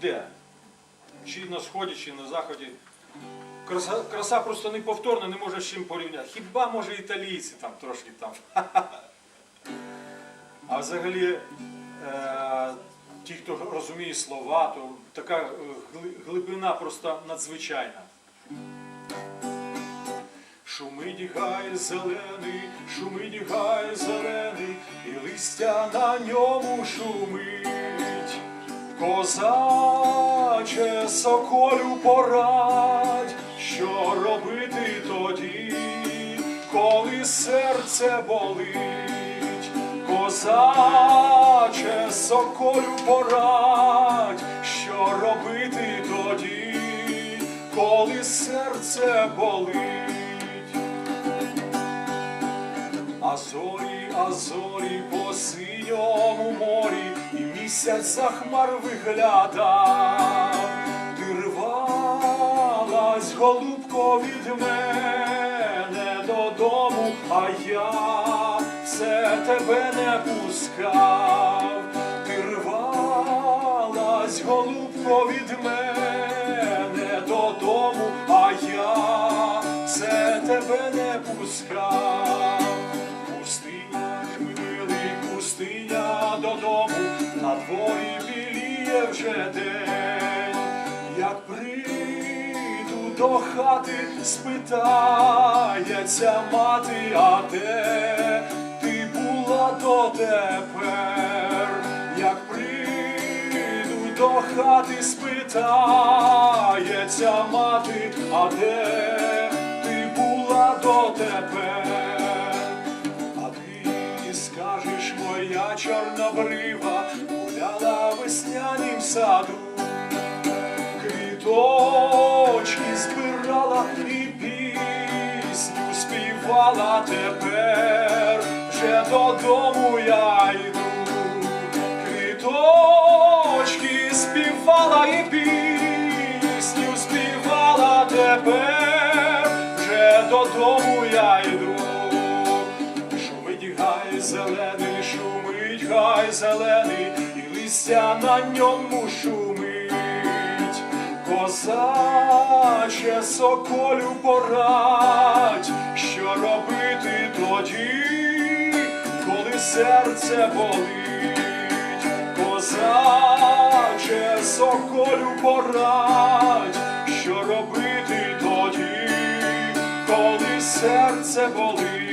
будь-де. Чи на сході, чи на заході. Краса, краса просто неповторна, не може з чим порівняти. Хіба може італійці там трошки там. А взагалі, е, ті, хто розуміє слова, то така е, глибина просто надзвичайна. Шумить гай зелений, шумить гай зелений, і листя на ньому шумить. Козаче соколю порадь, що робити тоді, коли серце болить. Козаче соколю порадь, що робити тоді, коли серце болить. А зорі, а зорі місяць за хмар виглядав. Ти рвалась, голубко, від мене додому, а я все тебе не пускав. Ти рвалась, голубко, від мене додому, а я все тебе не пускав. Пустиня, милий, пустиня додому, на дворі біліє вже день. Як прийду до хати, спитається мати, а де ти була дотепер? Як прийду до хати, спитається мати, а де ти була дотепер? Чорнобрива саду, квіточки збирала і пісню співала. Тепер, вже додому я йду, квіточки співала і пісню співала. Тепер, вже додому я йду. Шумить гай зелений, шумить гай зелений, листя на ньому шумить. Козаче соколю порадь, що робити тоді, коли серце болить. Козаче соколю порадь, що робити тоді, коли серце болить.